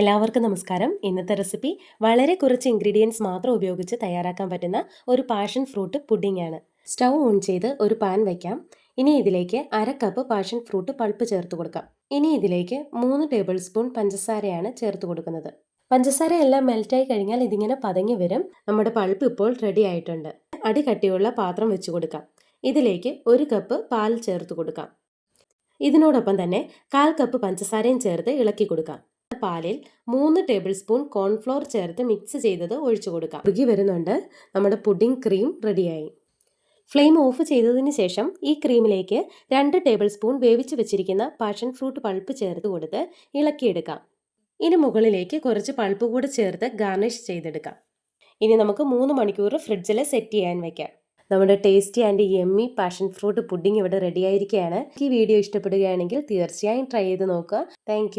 എല്ലാവർക്കും നമസ്കാരം. ഇന്നത്തെ റെസിപ്പി വളരെ കുറച്ച് ഇൻഗ്രീഡിയൻസ് മാത്രം ഉപയോഗിച്ച് തയ്യാറാക്കാൻ പറ്റുന്ന ഒരു പാഷൻ ഫ്രൂട്ട് പുഡിംഗ് ആണ്. സ്റ്റൗ ഓൺ ചെയ്ത് ഒരു പാൻ വയ്ക്കാം ഇനി ഇതിലേക്ക് അര കപ്പ് പാഷൻ ഫ്രൂട്ട് പൾപ്പ് ചേർത്ത് കൊടുക്കാം. ഇനി ഇതിലേക്ക് മൂന്ന് ടേബിൾ സ്പൂൺ പഞ്ചസാരയാണ് ചേർത്ത് കൊടുക്കുന്നത്. പഞ്ചസാര എല്ലാം മെൽറ്റായി കഴിഞ്ഞാൽ ഇതിങ്ങനെ പതങ്ങി വരും. നമ്മുടെ പൾപ്പ് ഇപ്പോൾ റെഡി ആയിട്ടുണ്ട്. അടി കട്ടിയുള്ള പാത്രം വെച്ച് കൊടുക്കാം. ഇതിലേക്ക് ഒരു കപ്പ് പാൽ ചേർത്ത് കൊടുക്കാം. ഇതിനോടൊപ്പം തന്നെ കാൽ കപ്പ് പഞ്ചസാരയും ചേർത്ത് ഇളക്കി കൊടുക്കാം. പാലിൽ മൂന്ന് ടേബിൾ സ്പൂൺ കോൺഫ്ലോർ ചേർത്ത് മിക്സ് ചെയ്തത് ഒഴിച്ചു കൊടുക്കാം. ഉരുകി വരുന്നുണ്ട്. നമ്മുടെ പുഡിംഗ് ക്രീം റെഡിയായി. ഫ്ലെയിം ഓഫ് ചെയ്തതിന് ശേഷം ഈ ക്രീമിലേക്ക് രണ്ട് ടേബിൾ സ്പൂൺ വേവിച്ച് വെച്ചിരിക്കുന്ന പാഷൻ ഫ്രൂട്ട് പൾപ്പ് ചേർത്ത് കൊടുത്ത് ഇളക്കിയെടുക്കാം. ഇനി മുകളിലേക്ക് കുറച്ച് പൾപ്പ് കൂടെ ചേർത്ത് ഗാർണിഷ് ചെയ്തെടുക്കാം. ഇനി നമുക്ക് മൂന്ന് മണിക്കൂർ ഫ്രിഡ്ജിൽ സെറ്റ് ചെയ്യാൻ വയ്ക്കാം നമ്മുടെ tasty and yummy passion fruit pudding ഇവിടെ റെഡി ആയിരിക്കുകയാണ് ഈ വീഡിയോ ഇഷ്ടപ്പെടുകയാണെങ്കിൽ തീർച്ചയായും ട്രൈ ചെയ്ത് നോക്കുക. താങ്ക്